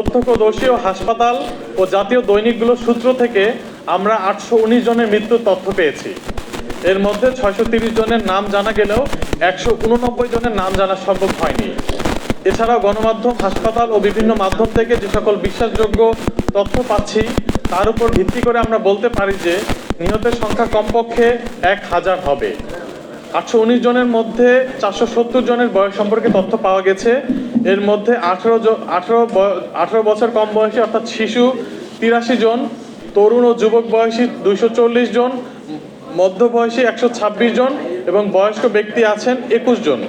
প্রত্যক্ষদর্শী ও হাসপাতাল ও জাতীয় দৈনিকগুলোর সূত্র থেকে আমরা আটশো উনিশ জনের মৃত্যুর তথ্য পেয়েছি। এর মধ্যে ছয়শো জনের নাম জানা গেলেও একশো উননব্বই জনের নাম জানা সম্ভব হয়নি। এছাড়াও গণমাধ্যম, হাসপাতাল ও বিভিন্ন মাধ্যম থেকে যে সকল বিশ্বাসযোগ্য তথ্য পাচ্ছি, তার উপর ভিত্তি করে আমরা বলতে পারি যে নিহতের সংখ্যা কমপক্ষে এক হাজার হবে। আটশো উনিশ জনের মধ্যে চারশো সত্তর জনের বয়স সম্পর্কে তথ্য পাওয়া গেছে। এর মধ্যে আঠেরো আঠেরো আঠেরো বছর কম বয়সী, অর্থাৎ শিশু তিরাশি জন, তরুণ ও যুবক বয়সী দুইশো চল্লিশ জন মধ্যবয়সী একশো ছাব্বিশ জন এবং বয়স্ক ব্যক্তি আছেন একুশ জন।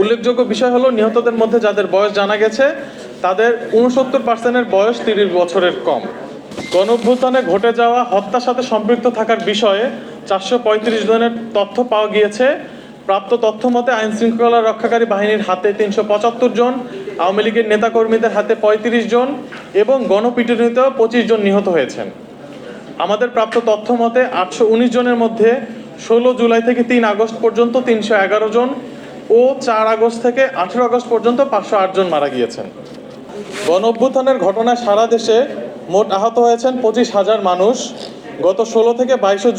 উল্লেখযোগ্য বিষয় হলো, নিহতদের মধ্যে যাদের বয়স জানা গেছে, তাদের উনসত্তর পার্সেন্টের বয়স তিরিশ বছরের কম। গণঅভ্যুত্থানে ঘটে যাওয়া হত্যার সাথে সম্পৃক্ত থাকার বিষয়ে চারশো পঁয়ত্রিশ জনের তথ্য পাওয়া গিয়েছে। প্রাপ্ত তথ্য মতে আইন শৃঙ্খলা রক্ষাকারী বাহিনীর হাতে তিনশো পঁচাত্তর জন, আওয়ামী লীগের নেতাকর্মীদের হাতে পঁয়ত্রিশ জন এবং গণপিটুনিতে পঁচিশ জন নিহত হয়েছেন। আমাদের প্রাপ্ত তথ্য মতে আটশো উনিশ জনের মধ্যে ষোলো জুলাই থেকে তিন আগস্ট পর্যন্ত তিনশো এগারো জন ও চার আগস্ট থেকে আঠেরো আগস্ট পর্যন্ত পাঁচশো আট জন মারা গিয়েছেন। গণ অভ্যুত্থানের ঘটনায় সারা দেশে মোট আহত হয়েছেন পঁচিশ হাজার মানুষ। গত ষোলো থেকে বাইশে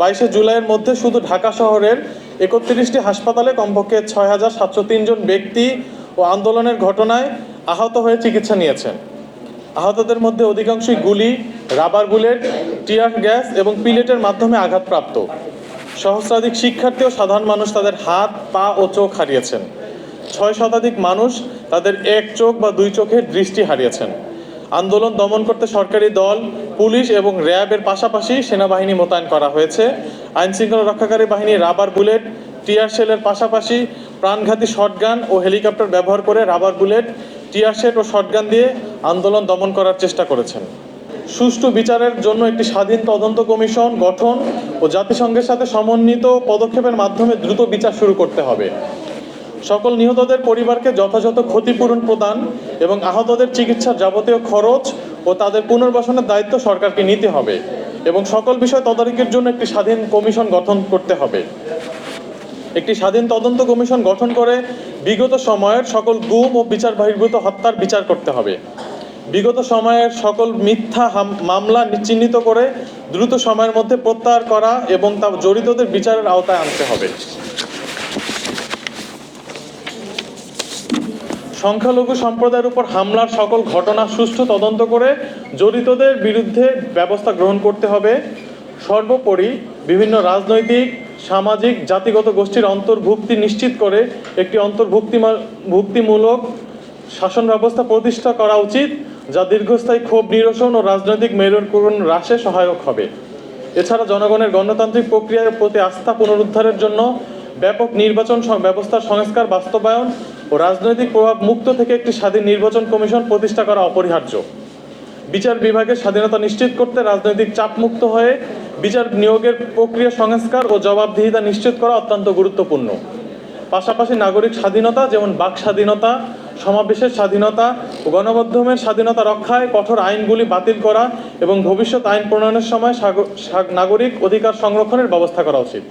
বাইশে জুলাইয়ের মধ্যে শুধু ঢাকা শহরের একত্রিশটি হাসপাতালে কমপক্ষে ছয় হাজার সাতশো তিনজন ব্যক্তি ও আন্দোলনের ঘটনায় আহত হয়ে চিকিৎসা নিয়েছেন। আহতদের মধ্যে অধিকাংশই গুলি, রাবার বুলেট, টিয়ার গ্যাস এবং পিলেটের মাধ্যমে আঘাতপ্রাপ্ত। সহস্রাধিক শিক্ষার্থী ও সাধারণ মানুষ তাদের হাত, পা ও চোখ হারিয়েছেন। ছয় শতাধিক মানুষ তাদের এক চোখ বা দুই চোখের দৃষ্টি হারিয়েছেন। আন্দোলন দমন করতে সরকারি দল, পুলিশ এবং র্যাবের পাশাপাশি সেনাবাহিনী মোতায়েন করা হয়েছে। আইন শৃঙ্খলা রক্ষাকারী বাহিনী রাবার বুলেট, টিয়ার শেলের পাশাপাশি প্রাণঘাতী শটগান ও হেলিকপ্টার ব্যবহার করে রাবার বুলেট, টিয়ার শেল ও শটগান দিয়ে আন্দোলন দমন করার চেষ্টা করেছেন। সুষ্ঠু বিচারের জন্য একটি স্বাধীন তদন্ত কমিশন গঠন ও জাতিসংঘের সাথে সমন্বিত পদক্ষেপের মাধ্যমে দ্রুত বিচার শুরু করতে হবে। সকল নিহতদের পরিবারকে যথাযথ ক্ষতিপূরণ প্রদান এবং আহতদের চিকিৎসার যাবতীয় খরচ ও তাদের পুনর্বাসনের দায়িত্ব সরকারকে নিতে হবে এবং সকল বিষয় তদারকির জন্য একটি স্বাধীন কমিশন গঠন করতে হবে। একটি স্বাধীন তদন্ত কমিশন গঠন করে বিগত সময়ের সকল গুম ও বিচার বহির্ভূত হত্যার বিচার করতে হবে। বিগত সময়ের সকল মিথ্যা মামলা চিহ্নিত করে দ্রুত সময়ের মধ্যে প্রত্যাহার করা এবং তা জড়িতদের বিচারের আওতায় আনতে হবে। সংখ্যালঘু সম্প্রদায়ের উপর হামলার সকল ঘটনা সুষ্ঠু তদন্ত করে জড়িতদের বিরুদ্ধে ব্যবস্থা গ্রহণ করতে হবে। সর্বোপরি বিভিন্ন রাজনৈতিক, সামাজিক, জাতিগত গোষ্ঠীর অন্তর্ভুক্তি নিশ্চিত করে একটি অন্তর্ভুক্তি ভুক্তিমূলক শাসন ব্যবস্থা প্রতিষ্ঠা করা উচিত, যা দীর্ঘস্থায়ী ক্ষোভ, নিরসন ও রাজনৈতিক মেরুকরণ হ্রাসে সহায়ক হবে। এছাড়া জনগণের গণতান্ত্রিক প্রক্রিয়ার প্রতি আস্থা পুনরুদ্ধারের জন্য ব্যাপক নির্বাচন ব্যবস্থার সংস্কার, বাস্তবায়ন ও রাজনৈতিক প্রভাব মুক্ত থেকে একটি স্বাধীন নির্বাচন কমিশন প্রতিষ্ঠা করা অপরিহার্য। বিচার বিভাগের স্বাধীনতা নিশ্চিত করতে রাজনৈতিক চাপ মুক্ত হয়ে বিচার নিয়োগের প্রক্রিয়া সংস্কার ও জবাবদিহিতা নিশ্চিত করা অত্যন্ত গুরুত্বপূর্ণ। পাশাপাশি নাগরিক স্বাধীনতা যেমন বাক স্বাধীনতা, সমাবেশের স্বাধীনতা ও গণমাধ্যমের স্বাধীনতা রক্ষায় কঠোর আইনগুলি বাতিল করা এবং ভবিষ্যৎ আইন প্রণয়নের সময় নাগরিক অধিকার সংরক্ষণের ব্যবস্থা করা উচিত।